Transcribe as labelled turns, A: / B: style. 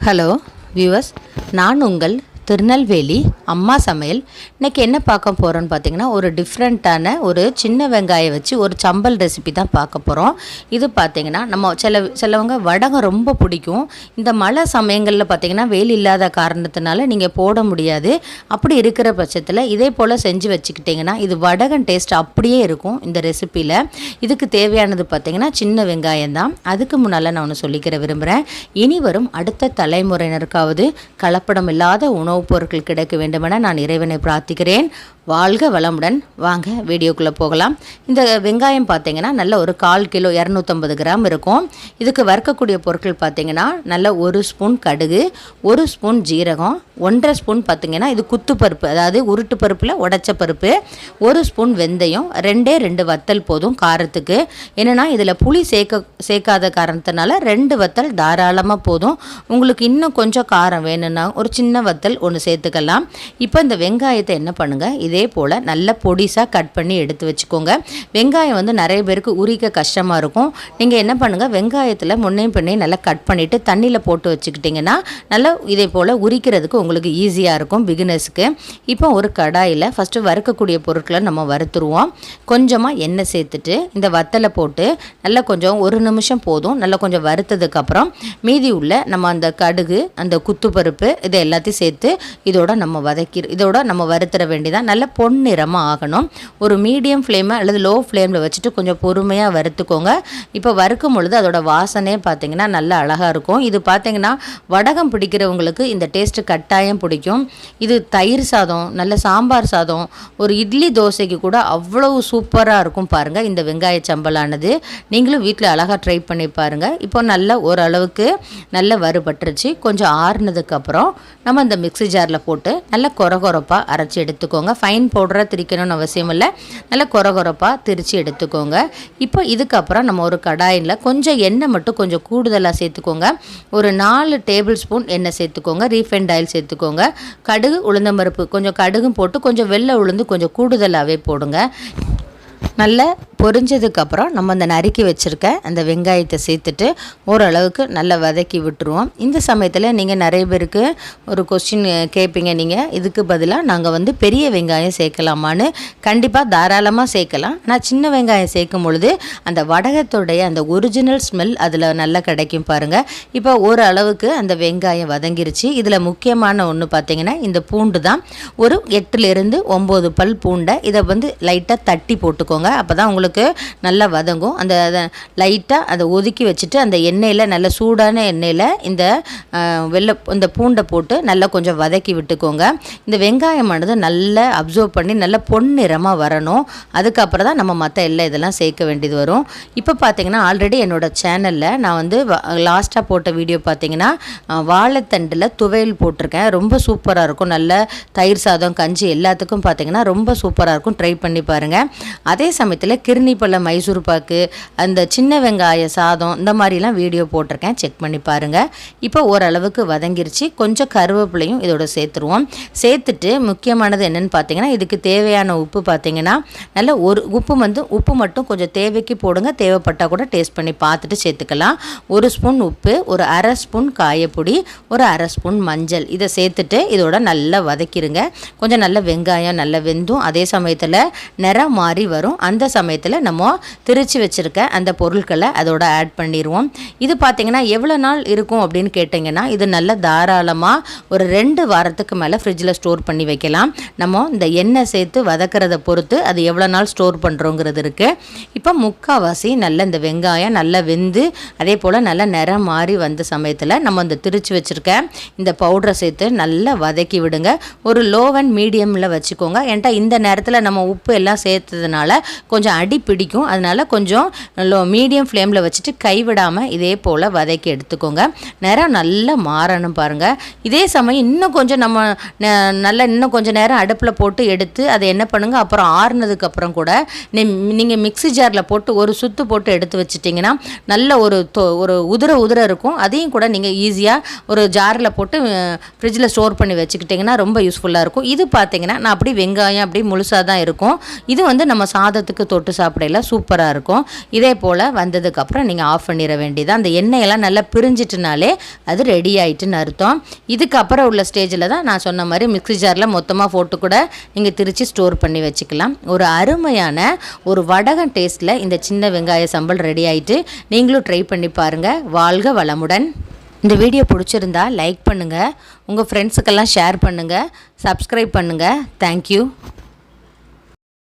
A: Hello viewers நான் உங்கள் திருநெல்வேலி அம்மா சமையல். இன்றைக்கி என்ன பார்க்க போகிறோன்னு பார்த்தீங்கன்னா ஒரு டிஃப்ரெண்ட்டான ஒரு சின்ன வெங்காயம் வச்சு ஒரு சம்பல் ரெசிபி தான் பார்க்க போகிறோம் இது பார்த்தீங்கன்னா நம்ம சில சிலவங்க வடகம் ரொம்ப பிடிக்கும். இந்த மழை சமயங்களில் பார்த்தீங்கன்னா வெயில் இல்லாத காரணத்தினால நீங்கள் போட முடியாது. அப்படி இருக்கிற பட்சத்தில் இதே போல் செஞ்சு வச்சுக்கிட்டிங்கன்னா இது வடகம் டேஸ்ட் அப்படியே இருக்கும் இந்த ரெசிப்பியில் இதுக்கு தேவையானது பார்த்திங்கன்னா சின்ன வெங்காயம் தான். அதுக்கு முன்னால் நான் ஒன்று சொல்லிக்கிற விரும்புகிறேன் இனி வரும் அடுத்த தலைமுறையினருக்காவது கலப்படம் இல்லாத உணவுப் பொருட்கள் கிடைக்க வேண்டுமென நான் இறைவனை பிரார்த்திக்கிறேன். வாழ்க வளமுடன். வாங்க வீடியோக்குள்ளே போகலாம். இந்த வெங்காயம் பார்த்தீங்கன்னா நல்ல ஒரு கால் கிலோ இரநூத்தம்பது கிராம் இருக்கும். இதுக்கு வறுக்கக்கூடிய பொருட்கள் பார்த்தீங்கன்னா நல்ல ஒரு ஸ்பூன் கடுகு ஒரு ஸ்பூன் ஜீரகம் ஒன்றரை ஸ்பூன் பார்த்தீங்கன்னா இது குத்து பருப்பு அதாவது உருட்டு பருப்பில் உடச்ச பருப்பு ஒரு ஸ்பூன் வெந்தயம் ரெண்டே ரெண்டு வத்தல் போதும் காரத்துக்கு. என்னென்னா இதில் புளி சேர்க்க சேர்க்காத காரணத்தினால ரெண்டு வத்தல் தாராளமாக போதும். உங்களுக்கு இன்னும் கொஞ்சம் காரம் வேணும்னா ஒரு சின்ன வத்தல் ஒன்று சேர்த்துக்கலாம். இப்போ இந்த வெங்காயத்தை என்ன பண்ணுங்கள் இதே போல் நல்ல பொடிசாக கட் பண்ணி எடுத்து வச்சுக்கோங்க. வெங்காயம் வந்து நிறைய பேருக்கு உரிக்க கஷ்டமாக இருக்கும். நீங்கள் என்ன பண்ணுங்கள் வெங்காயத்தில் முன்னையும் பின்னையும் நல்லா கட் பண்ணிவிட்டு தண்ணியில் போட்டு வச்சுக்கிட்டிங்கன்னா நல்லா இதே போல் உரிக்கிறதுக்கு உங்களுக்கு ஈஸியாக இருக்கும் பிகினர்ஸுக்கு இப்போ ஒரு கடாயில் ஃபஸ்ட்டு வறுக்கக்கூடிய பொருட்களை நம்ம வறுத்துருவோம். கொஞ்சமாக எண்ணெய் சேர்த்துட்டு இந்த வத்தலை போட்டு நல்லா கொஞ்சம் ஒரு நிமிஷம் போதும். நல்லா கொஞ்சம் வறுத்ததுக்கப்புறம் மீதி உள்ள நம்ம அந்த கடுகு அந்த குத்துப்பருப்பு இதை எல்லாத்தையும் சேர்த்து இதோட நம்ம வதக்கி இதோட நம்ம வறுத்துற வேண்டியதான் நல்ல பொன்னிறமாக ஆகணும். ஒரு மீடியம் ஃப்ளேமை அல்லது லோ ஃப்ளேமில் வச்சுட்டு கொஞ்சம் பொறுமையாக வறுத்துக்கோங்க. இப்போ வறுக்கும் பொழுது அதோட வாசனையே பார்த்தீங்கன்னா நல்லா அழகாக இருக்கும். இது பார்த்தீங்கன்னா வடகம் பிடிக்கிறவங்களுக்கு இந்த டேஸ்ட்டு கட்டாயம் பிடிக்கும். இது தயிர் சாதம் நல்ல சாம்பார் சாதம் ஒரு இட்லி தோசைக்கு கூட அவ்வளவு சூப்பராக இருக்கும் பாருங்கள் இந்த வெங்காய சம்பலானது. நீங்களும் வீட்டில் அழகாக ட்ரை பண்ணி பாருங்கள் இப்போ நல்லா ஓரளவுக்கு நல்ல வறுபட்டுருச்சு. கொஞ்சம் ஆறுனதுக்கப்புறம் நம்ம இந்த மிக்ஸ் ஜாரில் போட்டு நல்ல கொரகொரப்பாக அரைச்சி எடுத்துக்கோங்க. ஃபைன் பவுடராக திரிக்கணும்னு அவசியம் இல்லை. நல்ல கொரகொரப்பாக திரித்து எடுத்துக்கோங்க. இப்போ இதுக்கப்புறம் நம்ம ஒரு கடாயில் கொஞ்சம் எண்ணெய் மட்டும் கொஞ்சம் கூடுதலாக சேர்த்துக்கோங்க. ஒரு நாலு டேபிள் ஸ்பூன் எண்ணெய் சேர்த்துக்கோங்க. ரீஃபைண்ட் ஆயில் சேர்த்துக்கோங்க. கடுகு உளுந்தம்பருப்பு கொஞ்சம் கடுகும் போட்டு கொஞ்சம் வெள்ளை உளுந்து கொஞ்சம் கூடுதலாகவே போடுங்க. நல்ல பொரிஞ்சதுக்கப்புறம் நம்ம அந்த நறுக்கி வச்சுருக்க அந்த வெங்காயத்தை சேர்த்துட்டு ஓரளவுக்கு நல்லா வதக்கி விட்டுருவோம். இந்த சமயத்தில் நீங்கள் நிறைய பேருக்கு ஒரு கொஸ்டின் கேட்பீங்க நீங்கள் இதுக்கு பதிலாக நாங்கள் வந்து பெரிய வெங்காயம் சேர்க்கலாமான்னு கண்டிப்பாக தாராளமாக சேர்க்கலாம். ஆனால் சின்ன வெங்காயம் சேர்க்கும் பொழுது அந்த வடகத்துடைய அந்த ஒரிஜினல் ஸ்மெல் அதில் நல்லா கிடைக்கும் பாருங்கள் இப்போ ஓரளவுக்கு அந்த வெங்காயம் வதங்கிருச்சு. இதில் முக்கியமான ஒன்று பார்த்தீங்கன்னா இந்த பூண்டு தான். ஒரு எட்டுலேருந்து ஒம்பது பல் பூண்டை இதை வந்து லைட்டாக தட்டி போட்டுக்கோங்க. அப்போ தான் உங்களுக்கு நல்லா வதங்கும். அந்த லைட்டாக அதை ஒதுக்கி வச்சுட்டு அந்த எண்ணெயில் நல்ல சூடான எண்ணெயில் இந்த வெள்ளை இந்த பூண்டை போட்டு நல்லா கொஞ்சம் வதக்கி விட்டுக்கோங்க. இந்த வெங்காயமானது நல்லா அப்சர்வ் பண்ணி நல்லா பொன்னிறமாக வரணும். அதுக்கப்புறம் தான் நம்ம மற்ற எல்லாம் இதெல்லாம் சேர்க்க வேண்டியது வரும். இப்போ பார்த்தீங்கன்னா ஆல்ரெடி என்னோட சேனலில் நான் வந்து லாஸ்ட்டாக போட்ட வீடியோ பார்த்தீங்கன்னா வாழைத்தண்டில் துவையல் போட்டிருக்கேன். ரொம்ப சூப்பராக இருக்கும். நல்ல தயிர் சாதம் கஞ்சி எல்லாத்துக்கும் பார்த்தீங்கன்னா ரொம்ப சூப்பராக இருக்கும். ட்ரை பண்ணி பாருங்கள் அதே சமயத்தில் கிரு பழ மைசூர் பாக்கு அந்த சின்ன வெங்காய சாதம் இந்த மாதிரிலாம் வீடியோ போட்டிருக்கேன். செக் பண்ணி பாருங்கள் இப்போ ஓரளவுக்கு வதங்கிருச்சு. கொஞ்சம் கருவேப்பிலையும் இதோட சேர்த்துருவோம். சேர்த்துட்டு முக்கியமானது என்னென்னு பார்த்தீங்கன்னா இதுக்கு தேவையான உப்பு பார்த்தீங்கன்னா நல்ல ஒரு உப்பு வந்து உப்பு மட்டும் கொஞ்சம் தேவைக்கு போடுங்க. தேவைப்பட்டால் கூட டேஸ்ட் பண்ணி பார்த்துட்டு சேர்த்துக்கலாம். ஒரு ஸ்பூன் உப்பு ஒரு அரை ஸ்பூன் காயப்பொடி ஒரு அரை ஸ்பூன் மஞ்சள். இதை சேர்த்துட்டு இதோட நல்லா வதக்கிடுங்க கொஞ்சம் நல்ல வெங்காயம் நல்லா வெந்தும். அதே சமயத்தில் நிறம் மாறி வரும். அந்த சமயத்தில் நம்ம திரிச்சு வச்சுருக்க அந்த பொருட்களை அதோட ஆட் பண்ணிடுவோம். இது பார்த்தீங்கன்னா எவ்வளோ நாள் இருக்கும் அப்படின்னு கேட்டிங்கன்னா இது நல்ல தாராளமாக ஒரு ரெண்டு வாரத்துக்கு மேலே ஃப்ரிட்ஜில் ஸ்டோர் பண்ணி வைக்கலாம். நம்ம இந்த எண்ணெய் சேர்த்து வதக்கிறத பொறுத்து அது எவ்வளோ நாள் ஸ்டோர் பண்ணுறோங்கிறது இருக்குது இப்போ முக்கால்வாசி நல்ல இந்த வெங்காயம் நல்லா வெந்து அதே போல் நல்லா நிறம் மாறி வந்த சமயத்தில் நம்ம இந்த திரிச்சு வச்சுருக்க இந்த பவுடரை சேர்த்து நல்லா வதக்கி விடுங்க. ஒரு லோ அண்ட் மீடியமில் வச்சுக்கோங்க. ஏன்ட்டா இந்த நேரத்தில் நம்ம உப்பு எல்லாம் சேர்த்ததுனால கொஞ்சம் அடி பிடிக்கும். அதனால் கொஞ்சம் லோ மீடியம் ஃப்ளேமில் வச்சுட்டு கைவிடாமல் இதே போல் வதக்கி எடுத்துக்கோங்க. நேரம் நல்லா மாறணும் பாருங்கள் இதே சமயம் இன்னும் கொஞ்சம் நம்ம ந- நல்லா இன்னும் கொஞ்சம் நேரம் அடுப்பில் போட்டு எடுத்து அதை என்ன பண்ணுங்கள் அப்புறம் ஆறுனதுக்கப்புறம் கூட நீங்கள் மிக்ஸி ஜாரில் போட்டு ஒரு சுத்து போட்டு எடுத்து வச்சிட்டிங்கன்னா நல்ல ஒரு தொ- ஒரு உதிர உதிர இருக்கும். அதையும் கூட நீங்கள் ஈஸியாக ஒரு ஜாரில் போட்டு ஃப்ரிட்ஜில் ஸ்டோர் பண்ணி வச்சுக்கிட்டிங்கன்னா ரொம்ப யூஸ்ஃபுல்லாக இருக்கும். இது பார்த்தீங்கன்னா நான் அப்படி வெங்காயம் அப்படி முழுசாக தான் இருக்கும். இது வந்து நம்ம சாதத்துக்கு தொட்டு சாப்பிட்டு சாப்பிடையில சூப்பராக இருக்கும். இதே போல் வந்ததுக்கப்புறம் நீங்கள் ஆஃப் பண்ணிட வேண்டியதான் அந்த எண்ணெயெல்லாம் நல்லா பிரிஞ்சிட்டுனாலே அது ரெடி ஆகிட்டுன்னு அர்த்தம். இதுக்கப்புறம் உள்ள ஸ்டேஜில் தான் நான் சொன்ன மாதிரி மிக்ஸி ஜாரில் மொத்தமாக போட்டு கூட நீங்கள் திரித்து ஸ்டோர் பண்ணி வச்சுக்கலாம். ஒரு அருமையான ஒரு வடகம் டேஸ்ட்டில் இந்த சின்ன வெங்காய சம்பல் ரெடி ஆகிட்டு நீங்களும் ட்ரை பண்ணி பாருங்கள் வாழ்க வளமுடன். இந்த வீடியோ பிடிச்சிருந்தா லைக் பண்ணுங்கள் உங்கள் ஃப்ரெண்ட்ஸுக்கெல்லாம் ஷேர் பண்ணுங்கள் சப்ஸ்கிரைப் பண்ணுங்கள் தேங்க்யூ